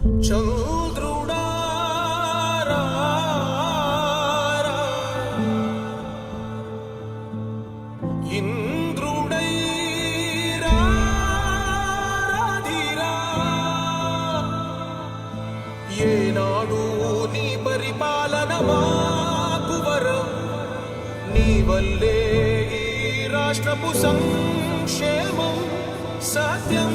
చంద్రుడా ఇంద్రుడై ఏనాడు నీ పరిపాలన నీ వల్లే రాష్ట్రపు సంక్షేమం సత్యం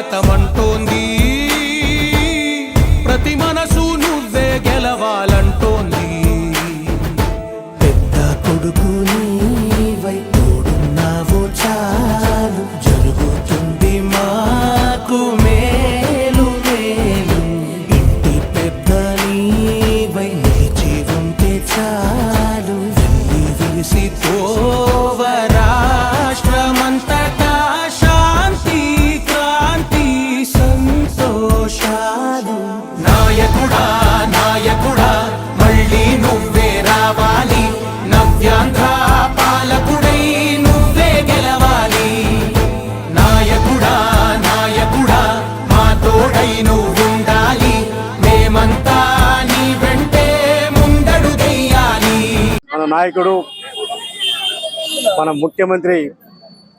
స్వాగతం ప్రతి మనసు నువ్వే గెలవాలంటోంది. పెద్ద కొడుకు నీవై తోడున్నావు చాలు. జరుగుతుంది మాకు మేలు మేలు. ఇంటి పెద్ద నీవై నిలిచి ఉంటే చాలు. నాయకుడు మన ముఖ్యమంత్రి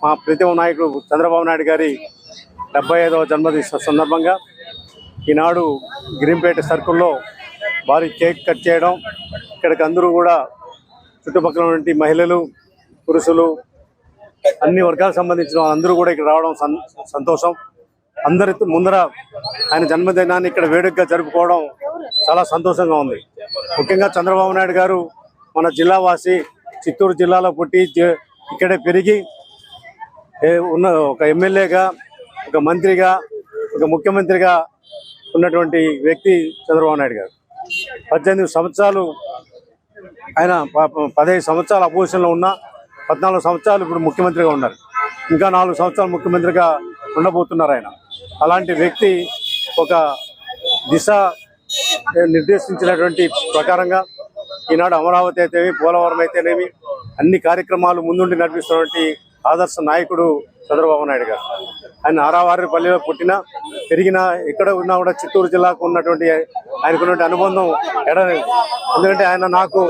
మా ప్రతిమ నాయకుడు చంద్రబాబు నాయుడు గారి డెబ్బై ఐదవ జన్మదిన సందర్భంగా ఈనాడు గిరింపేట సర్కిల్లో భారీ కేక్ కట్ చేయడం ఇక్కడికి అందరూ కూడా చుట్టుపక్కల ఉన్నటువంటి మహిళలు పురుషులు అన్ని వర్గాలకు సంబంధించిన వాళ్ళందరూ కూడా ఇక్కడ రావడం సంతోషం. అందరి ముందర ఆయన జన్మదినాన్ని ఇక్కడ వేడుకగా జరుపుకోవడం చాలా సంతోషంగా ఉంది. ముఖ్యంగా చంద్రబాబు నాయుడు గారు మన జిల్లావాసి చిత్తూరు జిల్లాలో పుట్టి ఇక్కడే పెరిగి ఉన్న ఒక ఎమ్మెల్యేగా ఒక మంత్రిగా ఒక ముఖ్యమంత్రిగా ఉన్నటువంటి వ్యక్తి చంద్రబాబు నాయుడు గారు. పద్దెనిమిది సంవత్సరాలు ఆయన ప- పదహైదు సంవత్సరాలు అపోజిషన్లో ఉన్న పద్నాలుగు సంవత్సరాలు ఇప్పుడు ముఖ్యమంత్రిగా ఉన్నారు. ఇంకా నాలుగు సంవత్సరాలు ముఖ్యమంత్రిగా ఉండబోతున్నారు ఆయన. అలాంటి వ్యక్తి ఒక దిశ నిర్దేశించినటువంటి ప్రకారంగా ఈనాడు అమరావతి అయితేనేమి పోలవరం అయితేనేమి అన్ని కార్యక్రమాలు ముందుండి నడిపిస్తున్నటువంటి ఆదర్శ నాయకుడు చంద్రబాబు నాయుడు గారు. ఆయన ఆరావారిపల్లిలో పుట్టిన పెరిగిన ఎక్కడ ఉన్నా కూడా చిత్తూరు జిల్లాకు ఉన్నటువంటి ఆయనకున్నటువంటి అనుబంధం ఎడలేదు ఎందుకంటే ఆయన నాకు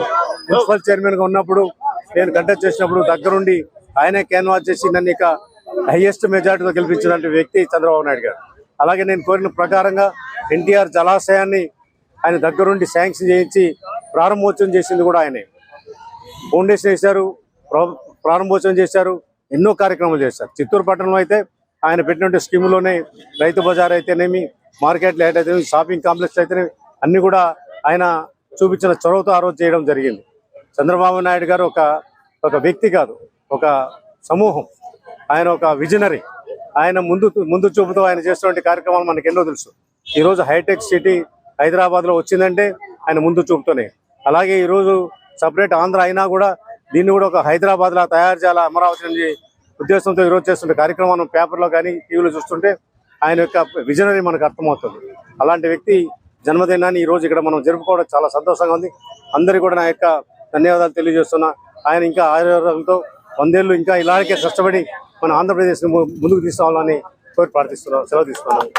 మున్సిపల్ చైర్మన్గా ఉన్నప్పుడు నేను కంటెస్ట్ చేసినప్పుడు దగ్గరుండి ఆయనే క్యాన్వాస్ చేసి నన్ను ఇక హైయెస్ట్ మెజార్టీతో గెలిపించినటువంటి వ్యక్తి చంద్రబాబు నాయుడు గారు. అలాగే నేను కోరిన ప్రకారంగా ఎన్టీఆర్ జలాశయాన్ని ఆయన దగ్గరుండి శాంక్షన్ చేయించి ప్రారంభోత్సవం చేసింది కూడా ఆయనే. ఫౌండేషన్ వేశారు ప్ర- ప్రారంభోత్సవం చేశారు ఎన్నో కార్యక్రమాలు చేశారు. చిత్తూరు పట్టణంలో అయితే ఆయన పెట్టినటువంటి స్కీములోనే రైతు బజార్ అయితేనేమి మార్కెట్ లైట్ అయితేనేమి షాపింగ్ కాంప్లెక్స్ అయితేనేమి అన్ని కూడా ఆయన చూపించిన చొరవతో ఆ రోజు చేయడం జరిగింది. చంద్రబాబు నాయుడు గారు ఒక ఒక వ్యక్తి కాదు ఒక సమూహం. ఆయన ఒక విజనరీ. ఆయన ముందు ముందు చూపుతో ఆయన చేస్తున్నటువంటి కార్యక్రమాలు మనకి ఎన్నో తెలుసు. ఈరోజు హైటెక్ సిటీ హైదరాబాద్లో వచ్చిందంటే ఆయన ముందు చూపుతోనే. అలాగే ఈరోజు సపరేట్ ఆంధ్ర అయినా కూడా దీన్ని కూడా ఒక హైదరాబాద్ లా తయారు చేయాలా అమరావతి నుంచి ఉద్దేశంతో ఈరోజు చేస్తుంటే కార్యక్రమం పేపర్లో కానీ టీవీలో చూస్తుంటే ఆయన యొక్క విజనరీ మనకు అర్థమవుతుంది. అలాంటి వ్యక్తి జన్మదినాన్ని ఈ రోజు ఇక్కడ మనం జరుపుకోవడం చాలా సంతోషంగా ఉంది. అందరికీ కూడా నా యొక్క ధన్యవాదాలు తెలియజేస్తున్నా. ఆయన ఇంకా ఆరోగ్యంతో వందేళ్ళు ఇంకా ఇలాగే కష్టపడి మన ఆంధ్రప్రదేశ్ని ముందుకు తీసుకోవాలని కోరి ప్రార్థిస్తున్నాను సెలవు తీసుకున్నాను.